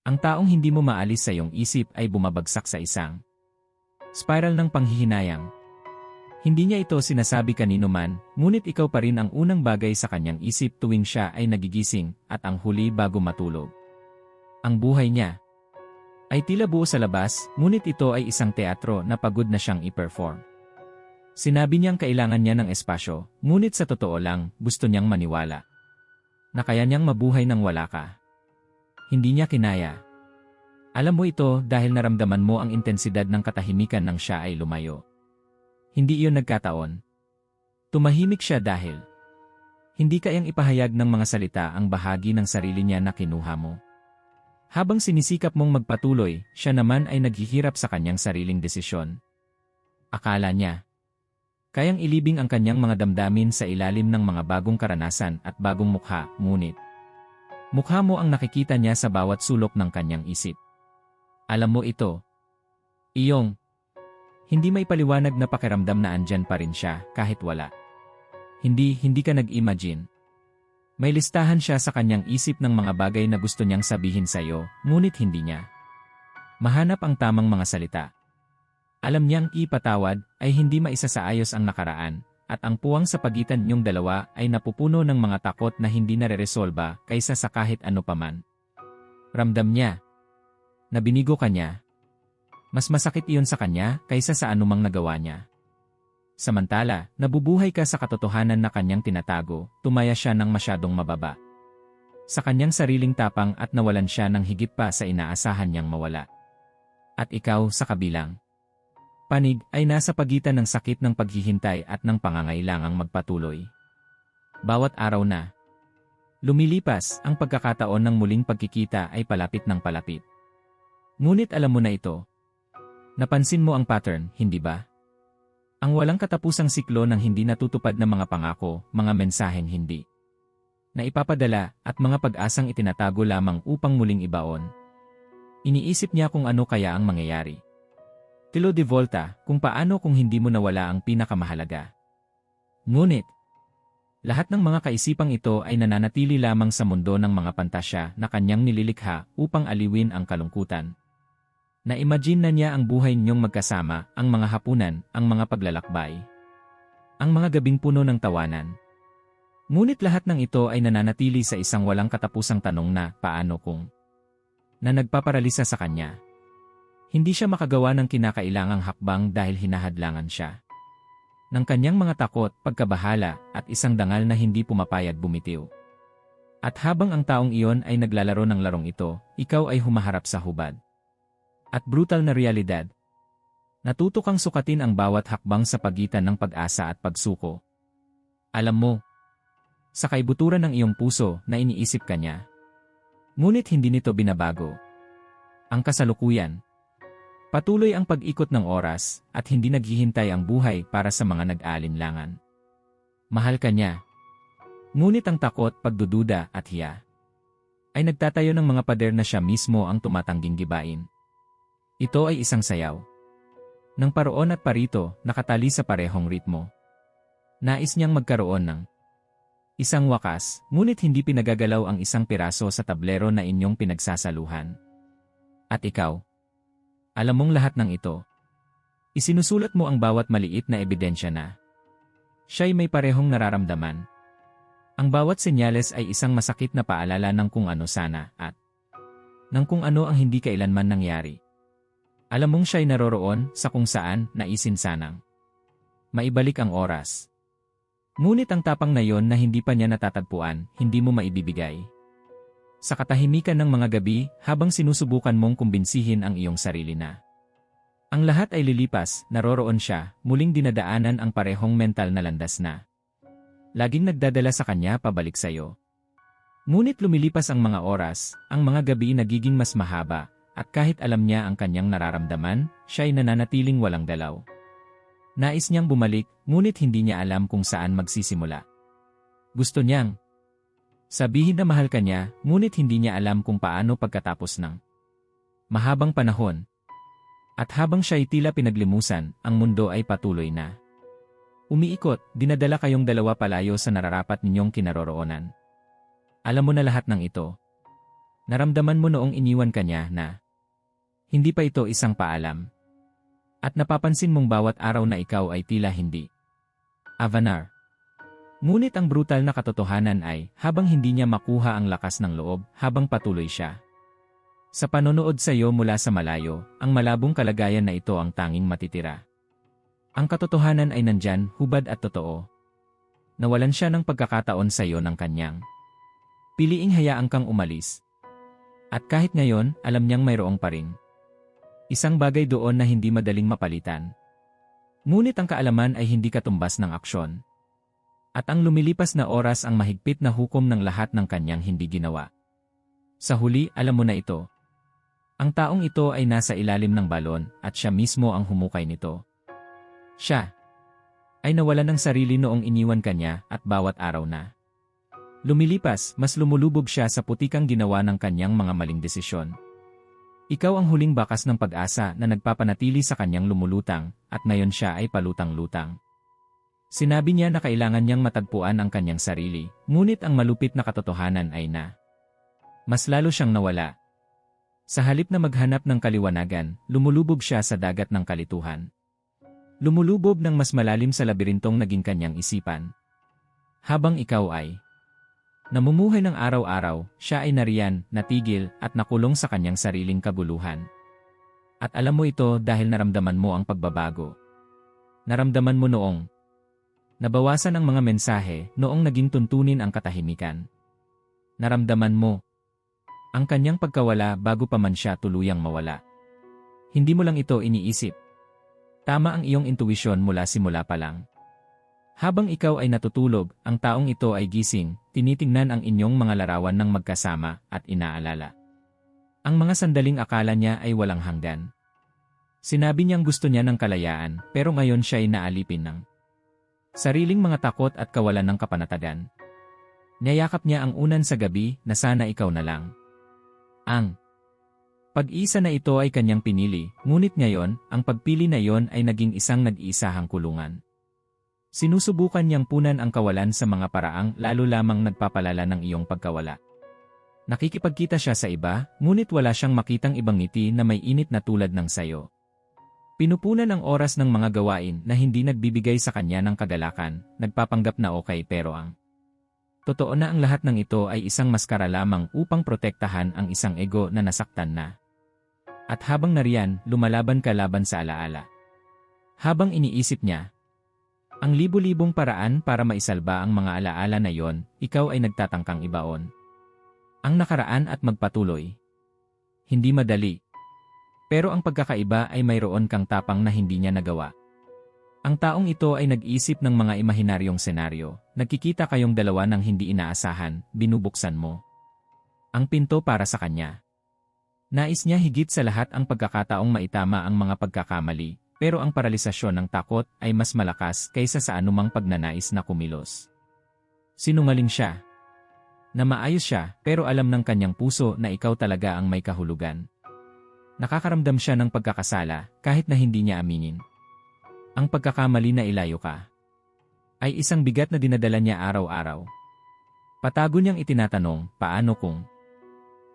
Ang taong hindi mo maalis sa iyong isip ay bumabagsak sa isang spiral ng panghihinayang. Hindi niya ito sinasabi kanino man, ngunit ikaw pa rin ang unang bagay sa kanyang isip tuwing siya ay nagigising at ang huli bago matulog. Ang buhay niya ay tila buo sa labas, ngunit ito ay isang teatro na pagod na siyang i-perform. Sinabi niyang kailangan niya ng espasyo, ngunit sa totoo lang, gusto niyang maniwala. Na kaya niyang mabuhay nang wala ka. Hindi niya kinaya. Alam mo ito dahil naramdaman mo ang intensidad ng katahimikan nang siya ay lumayo. Hindi iyon nagkataon. Tumahimik siya dahil hindi kayang ipahayag ng mga salita ang bahagi ng sarili niya na kinuha mo. Habang sinisikap mong magpatuloy, siya naman ay naghihirap sa kanyang sariling desisyon. Akala niya, kayang ilibing ang kanyang mga damdamin sa ilalim ng mga bagong karanasan at bagong mukha, ngunit mukha mo ang nakikita niya sa bawat sulok ng kanyang isip. Alam mo ito, iyong hindi may paliwanag na pakiramdam na andyan pa rin siya kahit wala. Hindi, hindi ka nag-imagine. May listahan siya sa kanyang isip ng mga bagay na gusto niyang sabihin sa iyo, ngunit hindi niya. Mahanap ang tamang mga salita. Alam niyang ipatawad ay hindi maisasaayos ang nakaraan, at ang puwang sa pagitan niyong dalawa ay napupuno ng mga takot na hindi nareresolba kaysa sa kahit ano paman. Ramdam niya. Nabinigo ka niya, mas masakit iyon sa kanya kaysa sa anumang nagawa niya. Samantala, nabubuhay ka sa katotohanan na kanyang tinatago, tumaya siya ng masyadong mababa. Sa kanyang sariling tapang at nawalan siya ng higit pa sa inaasahan niyang mawala. At ikaw sa kabilang. Panig ay nasa pagitan ng sakit ng paghihintay at ng pangangailangang magpatuloy. Bawat araw na. Lumilipas, ang pagkakataon ng muling pagkikita ay palapit ng palapit. Ngunit alam mo na ito, Napansin mo ang pattern, hindi ba? Ang walang katapusang siklo ng hindi natutupad na mga pangako, mga mensaheng hindi. Na ipapadala at mga pag-asang itinatago lamang upang muling ibaon. Iniisip niya kung ano kaya ang mangyayari. Tilo de Volta, kung paano kung hindi mo nawala ang pinakamahalaga. Ngunit, lahat ng mga kaisipang ito ay nananatili lamang sa mundo ng mga pantasya na kanyang nililikha upang aliwin ang kalungkutan, na-imagine na niya ang buhay ninyong magkasama, ang mga hapunan, ang mga paglalakbay. Ang mga gabing puno ng tawanan. Ngunit lahat ng ito ay nananatili sa isang walang katapusang tanong na, paano kung? Na nagpaparalisa sa kanya. Hindi siya makagawa ng kinakailangang hakbang dahil hinahadlangan siya. Ng kanyang mga takot, pagkabahala, at isang dangal na hindi pumapayag bumitiw. At habang ang taong iyon ay naglalaro ng larong ito, ikaw ay humaharap sa hubad at brutal na realidad. Natuto kang sukatin ang bawat hakbang sa pagitan ng pag-asa at pagsuko. Alam mo, sa kaibuturan ng iyong puso na iniisip ka niya. Ngunit hindi nito binabago. Ang kasalukuyan. Patuloy ang pag-ikot ng oras at hindi naghihintay ang buhay para sa mga nag-aalinlangan. Mahal ka niya. Ngunit ang takot, pagdududa at hiya ay nagtatayo ng mga pader na siya mismo ang tumatangging gibain. Ito ay isang sayaw. Nang paroon at parito, nakatali sa parehong ritmo. Nais niyang magkaroon ng isang wakas, ngunit hindi pinagagalaw ang isang piraso sa tablero na inyong pinagsasaluhan. At ikaw? Alam mong lahat ng ito. Isinusulat mo ang bawat maliit na ebidensya na siya'y may parehong nararamdaman. Ang bawat senyales ay isang masakit na paalala ng kung ano sana at ng kung ano ang hindi kailanman nangyari. Alam mong siya'y naroroon sa kung saan naisin sanang. Maibalik ang oras. Ngunit ang tapang na yon na hindi pa niya natatagpuan, hindi mo maibibigay. Sa katahimikan ng mga gabi, habang sinusubukan mong kumbinsihin ang iyong sarili na. Ang lahat ay lilipas, naroroon siya, muling dinadaanan ang parehong mental na landas na. Laging nagdadala sa kanya pabalik sa iyo. Ngunit lumilipas ang mga oras, ang mga gabi nagiging mas mahaba, at kahit alam niya ang kanyang nararamdaman, siya ay nananatiling walang dalaw. Nais niyang bumalik, ngunit hindi niya alam kung saan magsisimula. Gusto niyang sabihin na mahal ka niya, ngunit hindi niya alam kung paano pagkatapos ng mahabang panahon. At habang siya ay tila pinaglimusan, ang mundo ay patuloy na. Umiikot, dinadala kayong dalawa palayo sa nararapat ninyong kinaroroonan. Alam mo na lahat ng ito, Naramdaman mo noong iniwan ka niya na hindi pa ito isang paalam. At napapansin mong bawat araw na ikaw ay tila hindi. Avanar. Ngunit ang brutal na katotohanan ay, habang hindi niya makuha ang lakas ng loob, habang patuloy siya. Sa panonood sa iyo mula sa malayo, ang malabong kalagayan na ito ang tanging matitira. Ang katotohanan ay nandyan, hubad at totoo. Nawalan siya ng pagkakataon sa iyo ng kanyang. Piliing hayaan kang umalis. At kahit ngayon, alam niyang mayroong pa rin. Isang bagay doon na hindi madaling mapalitan. Ngunit ang kaalaman ay hindi katumbas ng aksyon. At ang lumilipas na oras ang mahigpit na hukom ng lahat ng kanyang hindi ginawa. Sa huli, alam mo na ito. Ang taong ito ay nasa ilalim ng balon at siya mismo ang humukay nito. Siya ay nawalan ng sarili noong iniwan kanya at bawat araw na. Lumilipas, mas lumulubog siya sa putikang ginawa ng kanyang mga maling desisyon. Ikaw ang huling bakas ng pag-asa na nagpapanatili sa kanyang lumulutang, at ngayon siya ay palutang-lutang. Sinabi niya na kailangan niyang matagpuan ang kanyang sarili, ngunit ang malupit na katotohanan ay na. Mas lalo siyang nawala. Sa halip na maghanap ng kaliwanagan, lumulubog siya sa dagat ng kalituhan. Lumulubog ng mas malalim sa labirintong naging kanyang isipan. Habang ikaw ay Namumuhay ng araw-araw, siya ay nariyan, natigil, at nakulong sa kanyang sariling kaguluhan. At alam mo ito dahil naramdaman mo ang pagbabago. Naramdaman mo noong nabawasan ang mga mensahe noong naging tuntunin ang katahimikan. Naramdaman mo ang kanyang pagkawala bago pa man siya tuluyang mawala. Hindi mo lang ito iniisip. Tama ang iyong intuwisyon mula simula pa lang. Habang ikaw ay natutulog, ang taong ito ay gising, tinitingnan ang inyong mga larawan ng magkasama at inaalala. Ang mga sandaling akala niya ay walang hanggan. Sinabi niyang gusto niya ng kalayaan, pero ngayon siya ay naalipin ng sariling mga takot at kawalan ng kapanatagan. Niyayakap niya ang unan sa gabi na sana ikaw na lang. Ang pag-isa na ito ay kanyang pinili, ngunit ngayon, ang pagpili na iyon ay naging isang nag-iisahang kulungan. Sinusubukan niyang punan ang kawalan sa mga paraang lalo lamang nagpapalala ng iyong pagkawala. Nakikipagkita siya sa iba, ngunit wala siyang makitang ibang ngiti na may init na tulad ng sayo. Pinupunan ang oras ng mga gawain na hindi nagbibigay sa kanya ng kagalakan, nagpapanggap na okay pero ang Totoo na ang lahat ng ito ay isang maskara lamang upang protektahan ang isang ego na nasaktan na. At habang nariyan, lumalaban ka laban sa alaala. Habang iniisip niya, ang libu-libong paraan para maisalba ang mga alaala na yon, ikaw ay nagtatangkang ibaon. Ang nakaraan at magpatuloy. Hindi madali. Pero ang pagkakaiba ay mayroon kang tapang na hindi niya nagawa. Ang taong ito ay nag-isip ng mga imahinaryong senaryo, nagkikita kayong dalawa ng hindi inaasahan, binubuksan mo. Ang pinto para sa kanya. Nais niya higit sa lahat ang pagkakataong maitama ang mga pagkakamali, pero ang paralisasyon ng takot ay mas malakas kaysa sa anumang pagnanais na kumilos. Sinungaling siya. Na maayos siya pero alam ng kanyang puso na ikaw talaga ang may kahulugan. Nakakaramdam siya ng pagkakasala kahit na hindi niya aminin. Ang pagkakamali na ilayo ka ay isang bigat na dinadala niya araw-araw. Patago niyang itinatanong, paano kung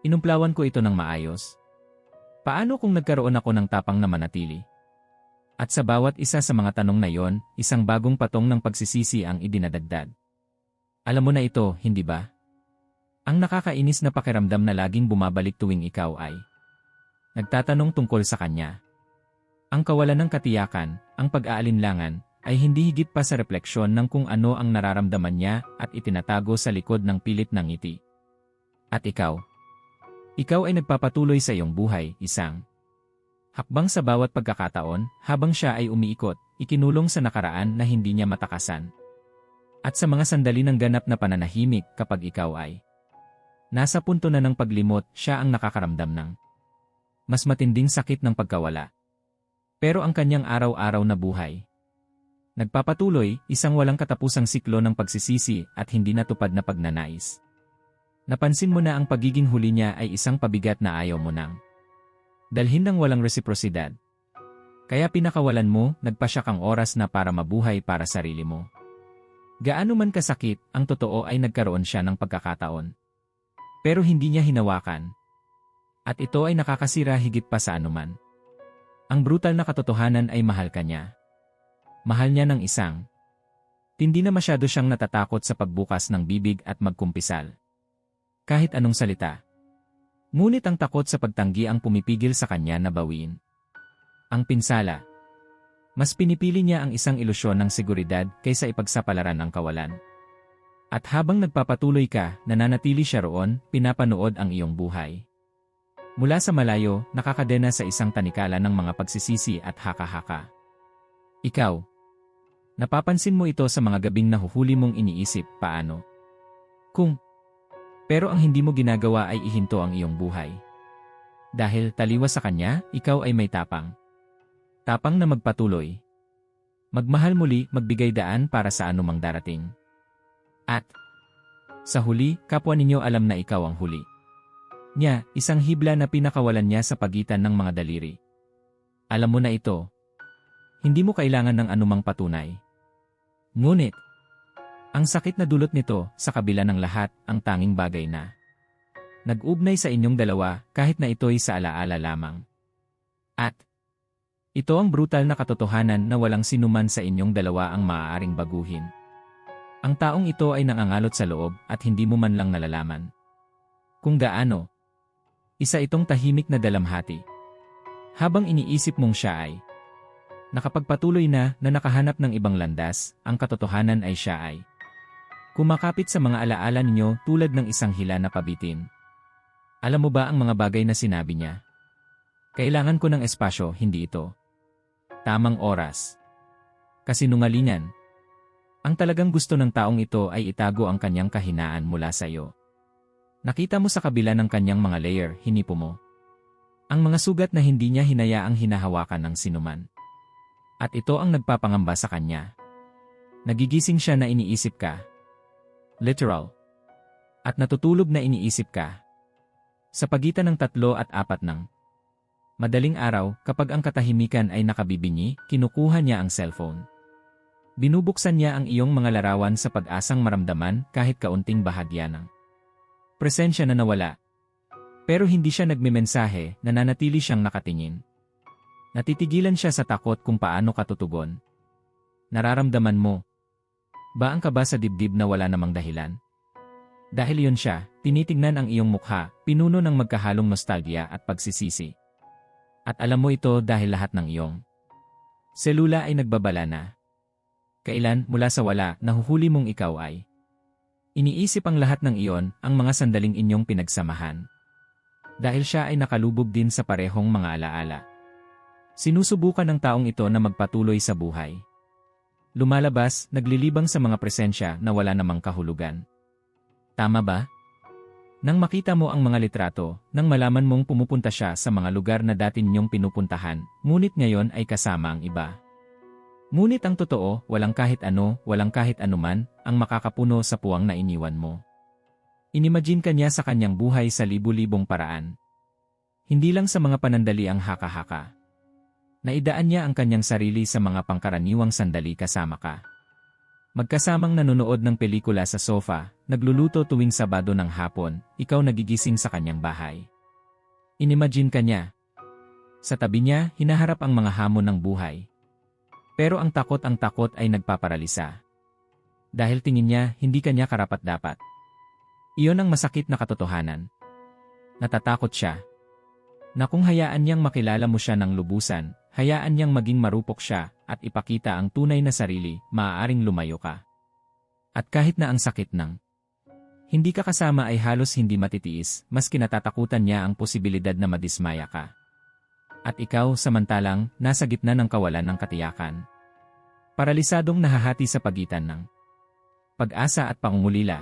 inumplawan ko ito ng maayos? Paano kung nagkaroon ako ng tapang na manatili? At sa bawat isa sa mga tanong na yon, isang bagong patong ng pagsisisi ang idinadagdag. Alam mo na ito, hindi ba? Ang nakakainis na pakiramdam na laging bumabalik tuwing ikaw ay nagtatanong tungkol sa kanya. Ang kawalan ng katiyakan, ang pag-aalinlangan, ay hindi higit pa sa refleksyon ng kung ano ang nararamdaman niya at itinatago sa likod ng pilit ng ngiti. At ikaw? Ikaw ay nagpapatuloy sa iyong buhay, isang Hakbang sa bawat pagkakataon, habang siya ay umiikot, ikinulong sa nakaraan na hindi niya matakasan. At sa mga sandali ng ganap na pananahimik kapag ikaw ay nasa punto na ng paglimot, siya ang nakakaramdam ng mas matinding sakit ng pagkawala. Pero ang kanyang araw-araw na buhay, nagpapatuloy, isang walang katapusang siklo ng pagsisisi at hindi natupad na pagnanais. Napansin mo na ang pagiging huli niya ay isang pabigat na ayaw mo nang Dalhin ng walang resiprosidad. Kaya pinakawalan mo, nagpasya kang oras na para mabuhay para sarili mo. Gaano man kasakit, ang totoo ay nagkaroon siya ng pagkakataon. Pero hindi niya hinawakan. At ito ay nakakasira higit pa sa anuman. Ang brutal na katotohanan ay mahal ka niya. Mahal niya ng isang. Tindi na masyado siyang natatakot sa pagbukas ng bibig at magkumpisal. Kahit anong salita. Ngunit ang takot sa pagtanggi ang pumipigil sa kanya na bawiin. Ang pinsala. Mas pinipili niya ang isang ilusyon ng seguridad kaysa ipagsapalaran ang kawalan. At habang nagpapatuloy ka, nananatili siya roon, pinapanood ang iyong buhay. Mula sa malayo, nakakadena sa isang tanikala ng mga pagsisisi at haka-haka. Ikaw. Napapansin mo ito sa mga gabing nahuhuli mong iniisip, paano? Kung. Pero ang hindi mo ginagawa ay ihinto ang iyong buhay. Dahil taliwas sa kanya, ikaw ay may tapang. Tapang na magpatuloy. Magmahal muli, magbigay daan para sa anumang darating. At sa huli, kapwa ninyo alam na ikaw ang huli niya, isang hibla na pinakawalan niya sa pagitan ng mga daliri. Alam mo na ito. Hindi mo kailangan ng anumang patunay. Ngunit, ang sakit na dulot nito, sa kabila ng lahat, ang tanging bagay na nag-ugnay sa inyong dalawa kahit na ito'y sa alaala lamang. At, ito ang brutal na katotohanan na walang sinuman sa inyong dalawa ang maaaring baguhin. Ang taong ito ay nangangalot sa loob at hindi mo man lang nalalaman. Kung gaano, isa itong tahimik na dalamhati. Habang iniisip mong siya ay nakapagpatuloy na na nakahanap ng ibang landas, ang katotohanan ay siya ay kumakapit sa mga alaala ninyo tulad ng isang hila na pabitin. Alam mo ba ang mga bagay na sinabi niya? Kailangan ko ng espasyo, hindi ito. Tamang oras. Kasinungalingan. Ang talagang gusto ng taong ito ay itago ang kanyang kahinaan mula sa iyo. Nakita mo sa kabila ng kanyang mga layer, hinipo mo. Ang mga sugat na hindi niya hinayaang hinahawakan ng sinuman. At ito ang nagpapangamba sa kanya. Nagigising siya na iniisip ka. Literal. At natutulog na iniisip ka. Sa pagitan ng tatlo at apat ng madaling araw, kapag ang katahimikan ay nakabibingi, kinukuha niya ang cellphone. Binubuksan niya ang iyong mga larawan sa pag-asang maramdaman kahit kaunting bahagya ng Presensya na nawala. Pero hindi siya nagmimensahe, nananatili siyang nakatingin. Natitigilan siya sa takot kung paano katutugon. Nararamdaman mo. Ba ang kaba sa dibdib na wala namang dahilan? Dahil yun siya, tinitingnan ang iyong mukha, pinuno ng magkahalong nostalgia at pagsisisi. At alam mo ito dahil lahat ng iyong selula ay nagbabala na. Kailan, mula sa wala, nahuhuli mong ikaw ay Iniisip ang lahat ng iyon, ang mga sandaling inyong pinagsamahan. Dahil siya ay nakalubog din sa parehong mga alaala. Sinusubukan ng taong ito na magpatuloy sa buhay. Lumalabas, naglilibang sa mga presensya na wala namang kahulugan. Tama ba? Nang makita mo ang mga litrato, nang malaman mong pumupunta siya sa mga lugar na dati ninyong pinupuntahan, ngunit ngayon ay kasama ang iba. Ngunit ang totoo, walang kahit ano, walang kahit anuman, ang makakapuno sa puwang na iniwan mo. Inimagine ka niya sa kanyang buhay sa libu-libong paraan. Hindi lang sa mga panandali ang haka-haka. Naidaan niya ang kanyang sarili sa mga pangkaraniwang sandali kasama ka. Magkasamang nanonood ng pelikula sa sofa, nagluluto tuwing Sabado ng hapon, ikaw nagigising sa kanyang bahay. Inimagine ka niya. Sa tabi niya, hinaharap ang mga hamon ng buhay, pero ang takot ang takot ay nagpaparalisa. Dahil tingin niya, hindi kanya karapat-dapat. Iyon ang masakit na katotohanan. Natatakot siya. Na kung hayaan niyang makilala mo siya ng lubusan, hayaan niyang maging marupok siya at ipakita ang tunay na sarili, maaaring lumayo ka. At kahit na ang sakit ng hindi ka kasama ay halos hindi matitiis, mas kinatatakutan niya ang posibilidad na madismaya ka at ikaw samantalang nasa gitna ng kawalan ng katiyakan. Paralisadong nahahati sa pagitan ng pag-asa at pangungulila.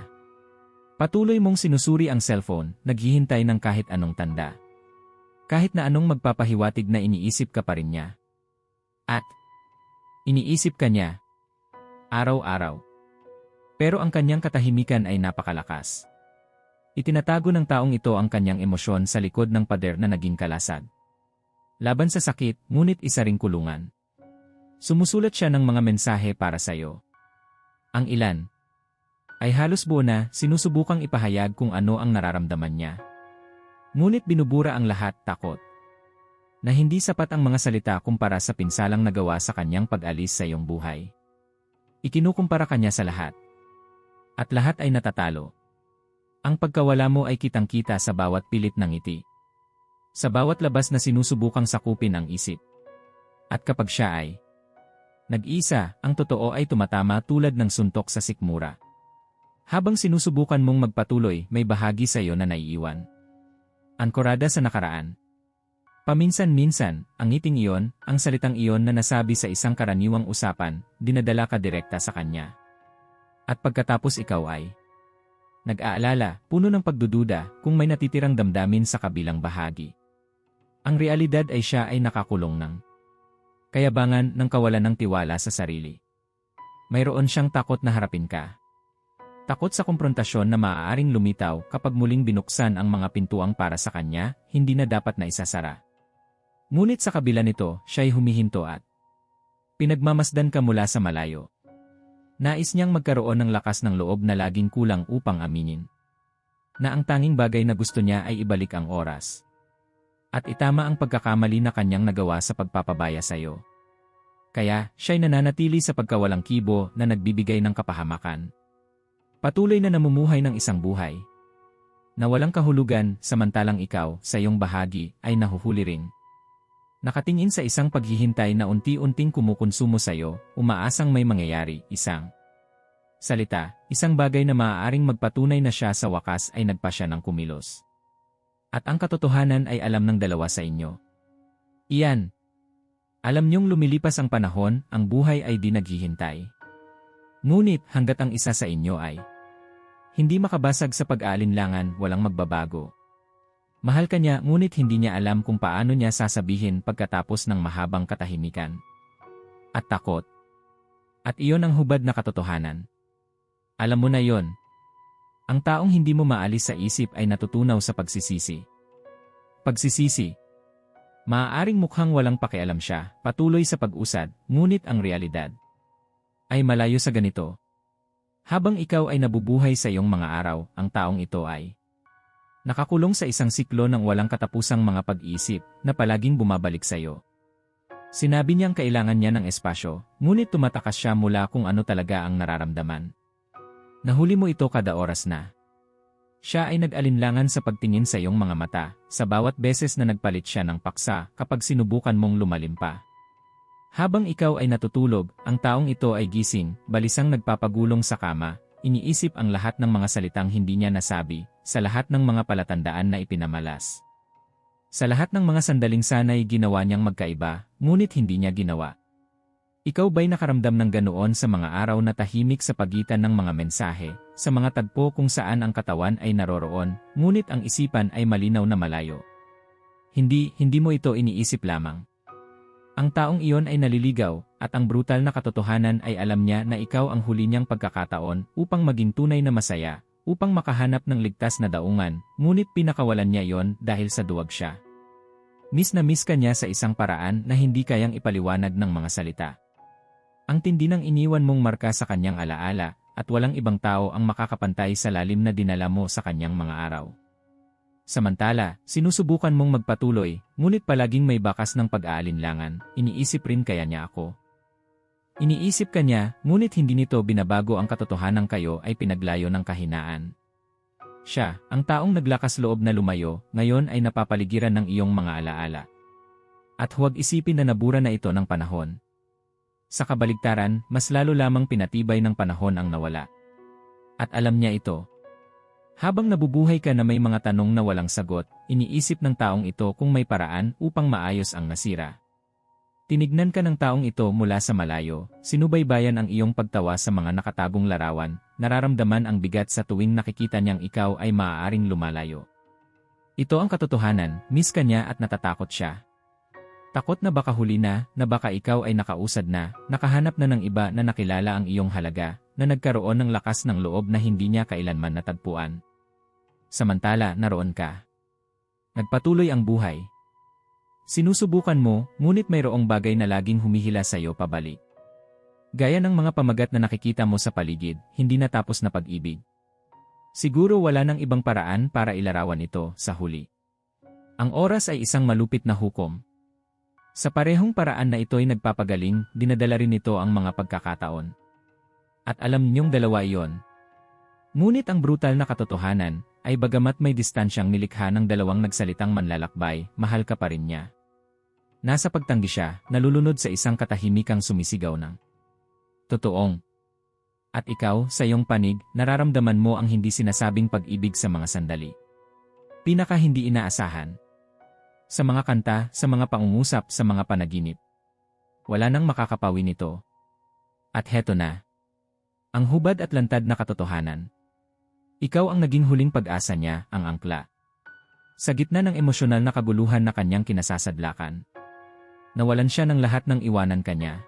Patuloy mong sinusuri ang cellphone, naghihintay ng kahit anong tanda. Kahit na anong magpapahiwatig na iniisip ka pa rin niya. At iniisip ka niya. Araw-araw. Pero ang kanyang katahimikan ay napakalakas. Itinatago ng taong ito ang kanyang emosyon sa likod ng pader na naging kalasad. Laban sa sakit, ngunit isa ring kulungan. Sumusulat siya ng mga mensahe para sa iyo. Ang ilan ay halos buo na sinusubukang ipahayag kung ano ang nararamdaman niya. Ngunit binubura ang lahat takot. Na hindi sapat ang mga salita kumpara sa pinsalang nagawa sa kanyang pag-alis sa iyong buhay. Ikinukumpara kanya sa lahat. At lahat ay natatalo. Ang pagkawala mo ay kitang-kita sa bawat pilit ng ngiti. Sa bawat labas na sinusubukang sakupin ang isip. At kapag siya ay nag-isa, ang totoo ay tumatama tulad ng suntok sa sikmura. Habang sinusubukan mong magpatuloy, may bahagi sa iyo na naiiwan. Ankorada sa nakaraan. Paminsan-minsan, ang ngiting iyon, ang salitang iyon na nasabi sa isang karaniwang usapan, dinadala ka direkta sa kanya. At pagkatapos ikaw ay nag-aalala, puno ng pagdududa, kung may natitirang damdamin sa kabilang bahagi. Ang realidad ay siya ay nakakulong ng kayabangan ng kawalan ng tiwala sa sarili. Mayroon siyang takot na harapin ka. Takot sa komprontasyon na maaaring lumitaw kapag muling binuksan ang mga pintuang para sa kanya, hindi na dapat na isasara. Ngunit sa kabila nito, siya'y humihinto at pinagmamasdan ka mula sa malayo. Nais niyang magkaroon ng lakas ng loob na laging kulang upang aminin. Na ang tanging bagay na gusto niya ay ibalik ang oras. At itama ang pagkakamali na kanyang nagawa sa pagpapabaya sa iyo. Kaya, siya'y nananatili sa pagkawalang kibo na nagbibigay ng kapahamakan. Patuloy na namumuhay ng isang buhay. Na walang kahulugan, samantalang ikaw, sa iyong bahagi, ay nahuhuli rin. Nakatingin sa isang paghihintay na unti-unting kumukonsumo sa iyo, umaasang may mangyayari, isang salita, isang bagay na maaaring magpatunay na siya sa wakas ay nagpa siya ng kumilos. At ang katotohanan ay alam ng dalawa sa inyo. Iyan. Alam niyong lumilipas ang panahon, ang buhay ay di naghihintay. Ngunit hanggat ang isa sa inyo ay hindi makabasag sa pag-aalinlangan, walang magbabago. Mahal ka niya ngunit hindi niya alam kung paano niya sasabihin pagkatapos ng mahabang katahimikan. At takot. At iyon ang hubad na katotohanan. Alam mo na yon. Ang taong hindi mo maalis sa isip ay natutunaw sa pagsisisi. Pagsisisi. Maaaring mukhang walang pakialam siya, patuloy sa pag-usad, ngunit ang realidad ay malayo sa ganito. Habang ikaw ay nabubuhay sa iyong mga araw, ang taong ito ay nakakulong sa isang siklo ng walang katapusang mga pag-iisip na palaging bumabalik sa iyo. Sinabi niyang kailangan niya ng espasyo, ngunit tumatakas siya mula kung ano talaga ang nararamdaman. Nahuli mo ito kada oras na. Siya ay nag-alinlangan sa pagtingin sa iyong mga mata, sa bawat beses na nagpalit siya ng paksa kapag sinubukan mong lumalim pa. Habang ikaw ay natutulog, ang taong ito ay gising, balisang nagpapagulong sa kama, iniisip ang lahat ng mga salitang hindi niya nasabi, sa lahat ng mga palatandaan na ipinamalas. Sa lahat ng mga sandaling sanay ginawa niyang magkaiba, ngunit hindi niya ginawa. Ikaw ba'y nakaramdam ng ganoon sa mga araw na tahimik sa pagitan ng mga mensahe, sa mga tagpo kung saan ang katawan ay naroroon, ngunit ang isipan ay malinaw na malayo? Hindi, hindi mo ito iniisip lamang. Ang taong iyon ay naliligaw, at ang brutal na katotohanan ay alam niya na ikaw ang huli niyang pagkakataon upang maging tunay na masaya, upang makahanap ng ligtas na daungan, ngunit pinakawalan niya iyon dahil sa duwag siya. Miss na miss ka niya sa isang paraan na hindi kayang ipaliwanag ng mga salita. Ang tindi ng iniwan mong marka sa kanyang alaala, at walang ibang tao ang makakapantay sa lalim na dinala mo sa kanyang mga araw. Samantala, sinusubukan mong magpatuloy, ngunit palaging may bakas ng pag-aalinlangan, iniisip rin kaya niya ako. Iniisip ka niya, ngunit hindi nito binabago ang katotohanan kayo ay pinaglayo ng kahinaan. Siya, ang taong naglakas loob na lumayo, ngayon ay napapaligiran ng iyong mga alaala. At huwag isipin na nabura na ito ng panahon. Sa kabaligtaran, mas lalo lamang pinatibay ng panahon ang nawala. At alam niya ito, habang nabubuhay ka na may mga tanong na walang sagot, iniisip ng taong ito kung may paraan upang maayos ang nasira. Tinignan ka ng taong ito mula sa malayo, sinubaybayan ang iyong pagtawa sa mga nakatagong larawan, nararamdaman ang bigat sa tuwing nakikita niyang ikaw ay maaaring lumalayo. Ito ang katotohanan, miss ka niya at natatakot siya. Takot na baka huli na, na baka ikaw ay nakausad na, nakahanap na ng iba na nakilala ang iyong halaga, na nagkaroon ng lakas ng loob na hindi niya kailanman natagpuan. Samantala, naroon ka. Nagpatuloy ang buhay. Sinusubukan mo, ngunit mayroong bagay na laging humihila sa iyo pabalik. Gaya ng mga pamagat na nakikita mo sa paligid, hindi natapos na pag-ibig. Siguro wala nang ibang paraan para ilarawan ito sa huli. Ang oras ay isang malupit na hukom. Sa parehong paraan na ito'y nagpapagaling, dinadala rin nito ang mga pagkakataon. At alam niyong dalawa iyon. Ngunit ang brutal na katotohanan, ay bagamat may distansyang nilikha ng dalawang nagsalitang manlalakbay, mahal ka pa rin niya. Nasa pagtanggi siya, nalulunod sa isang katahimikang sumisigaw ng Totoong. At ikaw, sa iyong panig, nararamdaman mo ang hindi sinasabing pag-ibig sa mga sandali. Pinaka hindi inaasahan. Sa mga kanta, sa mga pangungusap, sa mga panaginip. Wala nang makakapawi nito. At heto na. Ang hubad at lantad na katotohanan. Ikaw ang naging huling pag-asa niya, ang angkla. Sa gitna ng emosyonal na kaguluhan na kanyang kinasasadlakan. Nawalan siya ng lahat ng iwanan kanya.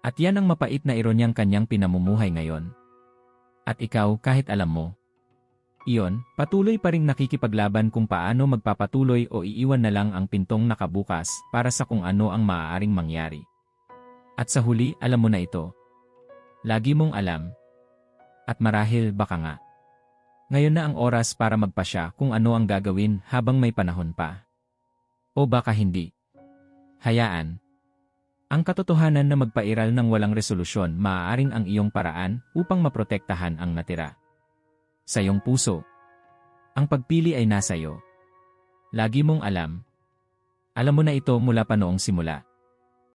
At yan ang mapait na ironyang kanyang pinamumuhay ngayon. At ikaw, kahit alam mo, iyon, patuloy pa ring nakikipaglaban kung paano magpapatuloy o iiwan na lang ang pintong nakabukas para sa kung ano ang maaaring mangyari. At sa huli, alam mo na ito. Lagi mong alam. At marahil baka nga. Ngayon na ang oras para magpasya kung ano ang gagawin habang may panahon pa. O baka hindi. Hayaan. Ang katotohanan na magpairal ng walang resolusyon maaaring ang iyong paraan upang maprotektahan ang natira sa iyong puso. Ang pagpili ay nasa iyo. Lagi mong alam. Alam mo na ito mula pa noong simula.